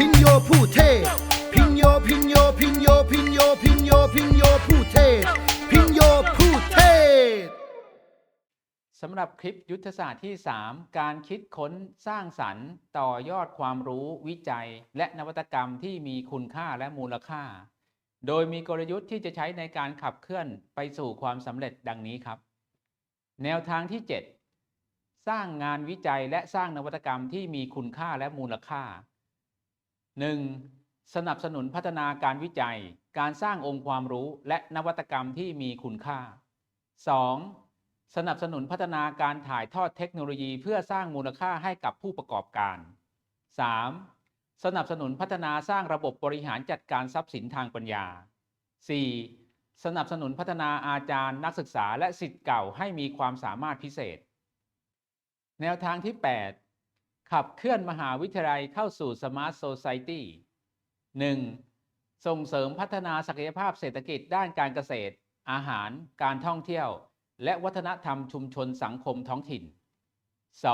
พินโยผู้เทศ พินโยพินโยพินโยพินโยพินโยพินโยผู้เทศ พินโยผู้เทศสำหรับคลิปยุทธศาสตร์ที่ 3 การคิดค้นสร้างสรรค์ ต่อยอดความรู้วิจัย และนวัตกรรมที่มีคุณค่าและมูลค่า โดยมีกลยุทธ์ที่จะใช้ในการขับเคลื่อนไปสู่ความสำเร็จดังนี้ครับ แนวทางที่ 7 สร้างงานวิจัยและสร้างนวัตกรรมที่มีคุณค่าและมูลค่า 1. สนับสนุนพัฒนาการวิจัย การสร้างองค์ความรู้และนวัตกรรมที่มีคุณค่า 2. สนับสนุนพัฒนาการถ่ายทอดเทคโนโลยีเพื่อสร้างมูลค่าให้กับผู้ประกอบการ 3. สนับสนุนพัฒนาสร้างระบบบริหารจัดการทรัพย์สินทางปัญญา 4. สนับสนุนพัฒนาอาจารย์นักศึกษาและสิทธิ์เก่าให้มีความสามารถพิเศษ แนวทางที่ 8 ขับเคลื่อนมหาวิทยาลัยเข้าสู่ Smart Society 1. ส่งเสริมพัฒนาศักยภาพเศรษฐกิจด้านการเกษตร อาหาร การท่องเที่ยว และวัฒนธรรมชุมชนสังคมท้องถิ่น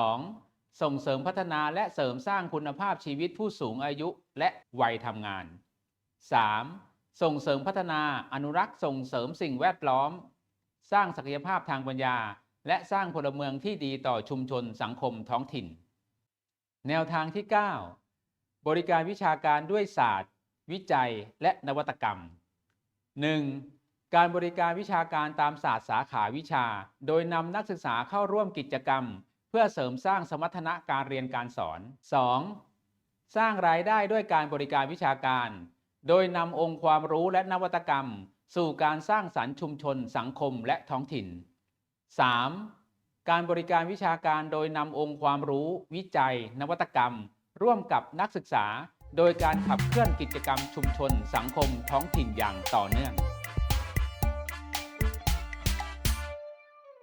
2. ส่งเสริมพัฒนาและเสริมสร้างคุณภาพชีวิตผู้สูงอายุและวัยทำงาน 3. ส่งเสริมพัฒนาอนุรักษ์ส่งเสริมสิ่งแวดล้อม สร้างศักยภาพทางปัญญา และสร้างพลเมืองที่ดีต่อชุมชนสังคมท้องถิ่น แนวทางที่ 9 บริการวิชาการด้วยศาสตร์ วิจัยและนวัตกรรม 1. การบริการวิชาการตามศาสตร์สาขาวิชา โดยนำนักศึกษาเข้าร่วมกิจกรรม เพื่อเสริมสร้างสมรรถนะการเรียนการสอน 2. สร้างรายได้ด้วยการบริการวิชาการ โดยนำองค์ความรู้และนวัตกรรม สู่การสร้างสรรค์ชุมชน สังคมและท้องถิ่น 3. การบริการวิชาการโดยนำองค์ความรู้วิจัย นวัตกรรม ร่วมกับนักศึกษา โดยการขับเคลื่อนกิจกรรมชุมชน สังคมท้องถิ่นอย่างต่อเนื่อง